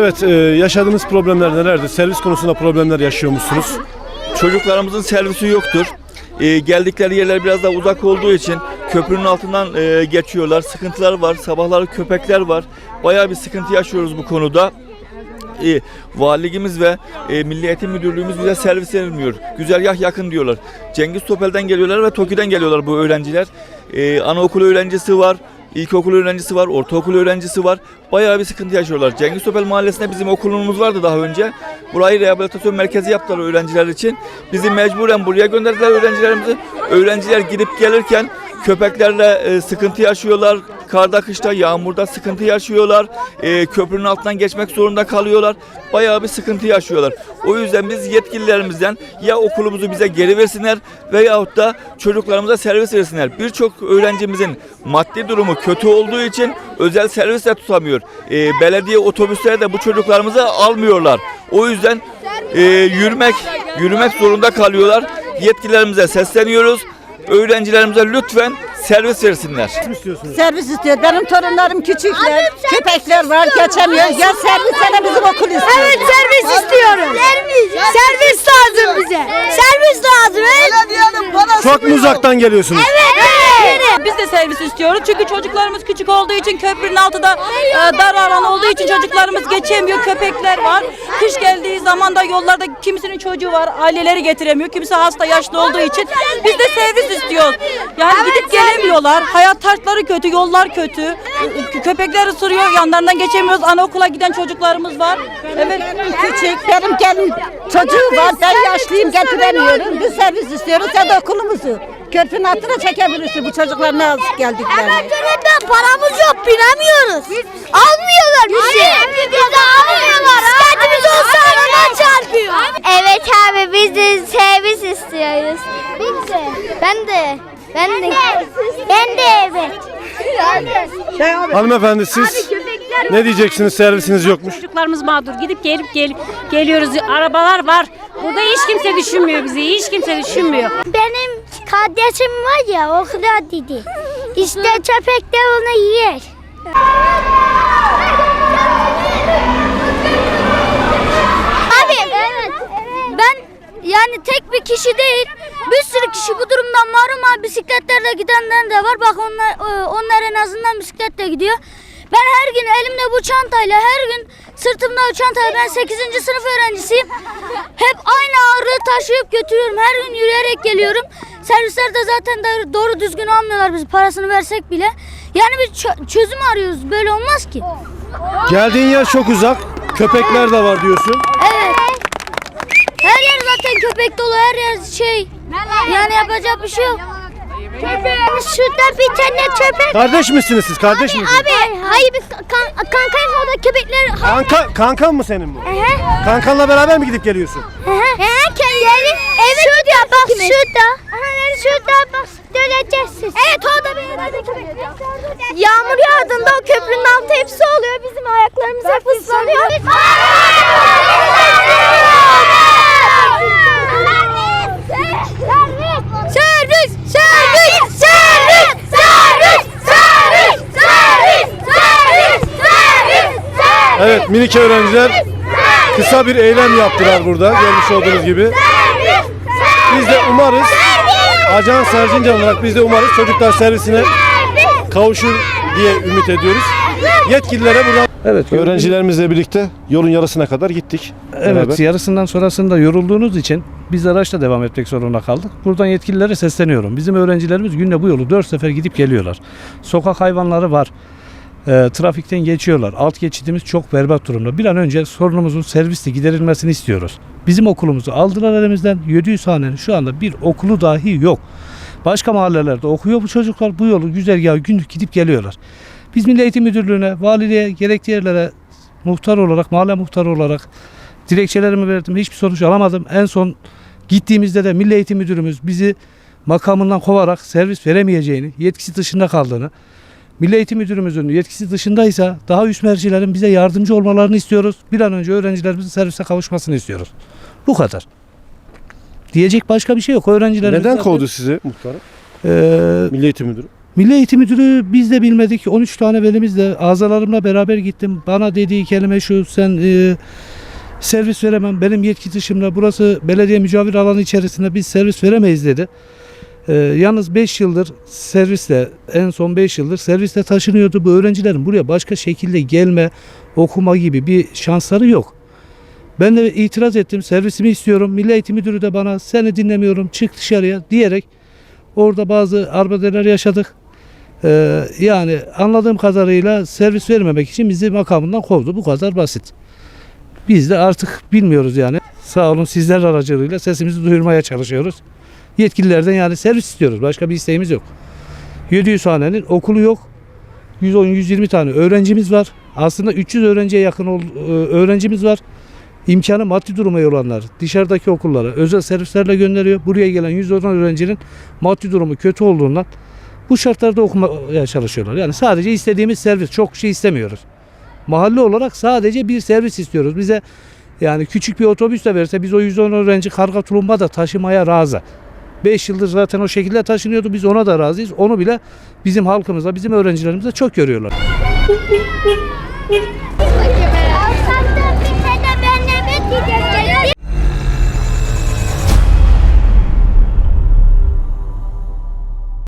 Evet, e, yaşadığınız problemler nelerdir? Servis konusunda problemler yaşıyor musunuz? Çocuklarımızın servisi yoktur. Ee, geldikleri yerler biraz daha uzak olduğu için köprünün altından e, geçiyorlar. Sıkıntılar var. Sabahları köpekler var. Bayağı bir sıkıntı yaşıyoruz bu konuda. E, valiliğimiz ve e, Milli Eğitim Müdürlüğümüz bize servis vermiyor. Güzergah yakın diyorlar. Cengiz Topel'den geliyorlar ve Toki'den geliyorlar bu öğrenciler. E, anaokulu öğrencisi var. İlkokul öğrencisi var, ortaokul öğrencisi var. Bayağı bir sıkıntı yaşıyorlar. Cengiz Topel Mahallesi'nde bizim okulumuz vardı daha önce. Burayı rehabilitasyon merkezi yaptılar öğrenciler için. Bizi mecburen buraya gönderdiler öğrencilerimizi. Öğrenciler gidip gelirken köpeklerle e, sıkıntı yaşıyorlar. Karda, kışta, yağmurda sıkıntı yaşıyorlar. E, köprünün altından geçmek zorunda kalıyorlar. Bayağı bir sıkıntı yaşıyorlar. O yüzden biz yetkililerimizden ya okulumuzu bize geri versinler veyahut da çocuklarımıza servis versinler. Birçok öğrencimizin maddi durumu kötü olduğu için özel servis de tutamıyor. E, belediye otobüsleri de bu çocuklarımızı almıyorlar. O yüzden e, yürümek yürümek zorunda kalıyorlar. Yetkililerimize sesleniyoruz. Öğrencilerimize lütfen servis versinler. Servis istiyor. Benim torunlarım küçükler. Köpekler var geçemiyor. Ya servis ya da bizim okul istiyor. Evet servis istiyoruz. Servis lazım bize. Servis lazım. Evet. Çok mu uzaktan geliyorsunuz? Evet. Biz de servis istiyoruz çünkü çocuklarımız küçük olduğu için köprünün altında e, dar alan olduğu için çocuklarımız geçemiyor. Köpekler var. Kış geldiği zaman da yollarda kimisinin çocuğu var. Aileleri getiremiyor. Kimisi hasta yaşlı olduğu için biz de servis istiyoruz. Yani gidip gelemiyorlar. Hayat taşları kötü, yollar kötü. Kö- Köpekler ısırıyor. Yanlarından geçemiyoruz. Anaokula giden çocuklarımız var. Evet. Küçük. Benim gelin çocuğu var. Ben yaşlıyım getiremiyorum. Biz servis istiyoruz ya da okulumuzu. Körpünün altına çekebilirsin bu çocuklar ne yazık geldiklerini. Evet öğretmen paramız yok binemiyoruz. Almıyorlar bizi. Bizi almıyorlar. Bisikletimiz olsa araba çarpıyor. Evet abi biz de servis istiyoruz. Biz de. Ben de. Ben de. Ben de evet. Hanımefendi siz ne diyeceksiniz servisiniz yokmuş? Çocuklarımız mağdur. Gidip gelip gel geliyoruz. Arabalar var. Burada hiç kimse düşünmüyor bizi. Hiç kimse düşünmüyor. Benim kardeşim var ya okula dedi. İşte köpekler onu yer. Abi ben yani tek bir kişi değil bir sürü kişi bu durumdan mahrum abi bisikletlerle gidenler de var. Bak onlar, e, onlar en azından bisikletle gidiyor. Ben her gün elimde bu çantayla her gün sırtımda o çantayla ben 8. sınıf öğrencisiyim. Hep aynı ağırlığı taşıyıp götürüyorum. Her gün yürüyerek geliyorum. Servisler de zaten doğru, düzgün almıyorlar bizi parasını versek bile. Yani biz çö- çözüm arıyoruz. Böyle olmaz ki. Geldiğin yer çok uzak. Köpekler de var diyorsun. Evet. Her yer zaten köpek dolu, her yer şey. Yani yapacak bir şey yok. Şurada bir tane köpek. Kardeş misiniz siz? Kardeş misiniz? Abi hayır bir kan kankayım orada köpekler. Kanka, kankan mı senin bu? Kankanla beraber mi gidip geliyorsun? He kendileri. Evet. Şurada bak şurada. Şurada bak döneceksiniz. Evet orada bir yerde köpek. Yağmur yağdığında o köprünün altı hepsi oluyor. Bizim ayaklarımız hep ıslanıyor. Evet minik öğrenciler kısa bir eylem yaptılar burada görmüş olduğunuz gibi. Biz de umarız Ajan Sercincan olarak biz de umarız çocuklar servisine kavuşur diye ümit ediyoruz. Yetkililere buradan Evet, öğrencilerimizle birlikte yolun yarısına kadar gittik. Evet, beraber. yarısından sonrasında yorulduğunuz için biz araçla devam etmek zorunda kaldık. Buradan yetkililere sesleniyorum. Bizim öğrencilerimiz günde bu yolu 4 sefer gidip geliyorlar. Sokak hayvanları var. E, trafikten geçiyorlar. Alt geçidimiz çok berbat durumda. Bir an önce sorunumuzun servisle giderilmesini istiyoruz. Bizim okulumuzu aldılar elimizden. 700 hanenin şu anda bir okulu dahi yok. Başka mahallelerde okuyor bu çocuklar. Bu yolu güzergahı günlük gidip geliyorlar. Biz Milli Eğitim Müdürlüğü'ne, valiliğe, gerekli yerlere muhtar olarak, mahalle muhtarı olarak dilekçelerimi verdim. Hiçbir sonuç alamadım. En son gittiğimizde de Milli Eğitim Müdürümüz bizi makamından kovarak servis veremeyeceğini, yetkisi dışında kaldığını, Milli Eğitim Müdürümüzün yetkisi dışındaysa daha üst mercilerin bize yardımcı olmalarını istiyoruz. Bir an önce öğrencilerimizin servise kavuşmasını istiyoruz. Bu kadar. Diyecek başka bir şey yok. Öğrencilerimiz Neden kovdu sizi muhtarım? Ee, Milli Eğitim Müdürü. Milli Eğitim Müdürü biz de bilmedik. 13 tane velimizle azalarımla beraber gittim. Bana dediği kelime şu sen e, servis veremem. Benim yetki dışımda burası belediye mücavir alanı içerisinde biz servis veremeyiz dedi. E, yalnız 5 yıldır servisle en son 5 yıldır servisle taşınıyordu. Bu öğrencilerin buraya başka şekilde gelme, okuma gibi bir şansları yok. Ben de itiraz ettim. Servisimi istiyorum. Milli Eğitim Müdürü de bana seni dinlemiyorum. Çık dışarıya diyerek orada bazı arbedeler yaşadık. Ee, yani anladığım kadarıyla servis vermemek için bizi makamından kovdu. Bu kadar basit. Biz de artık bilmiyoruz yani. Sağ olun sizler aracılığıyla sesimizi duyurmaya çalışıyoruz. Yetkililerden yani servis istiyoruz. Başka bir isteğimiz yok. 700 hanenin okulu yok. 110-120 tane öğrencimiz var. Aslında 300 öğrenciye yakın e, öğrencimiz var. İmkanı maddi duruma olanlar dışarıdaki okullara özel servislerle gönderiyor. Buraya gelen 110 öğrencinin maddi durumu kötü olduğundan bu şartlarda okumaya çalışıyorlar. Yani sadece istediğimiz servis. Çok şey istemiyoruz. Mahalle olarak sadece bir servis istiyoruz. Bize yani küçük bir otobüs de verse biz o 110 öğrenci karga tulumba da taşımaya razı. 5 yıldır zaten o şekilde taşınıyordu. Biz ona da razıyız. Onu bile bizim halkımıza, bizim öğrencilerimize çok görüyorlar.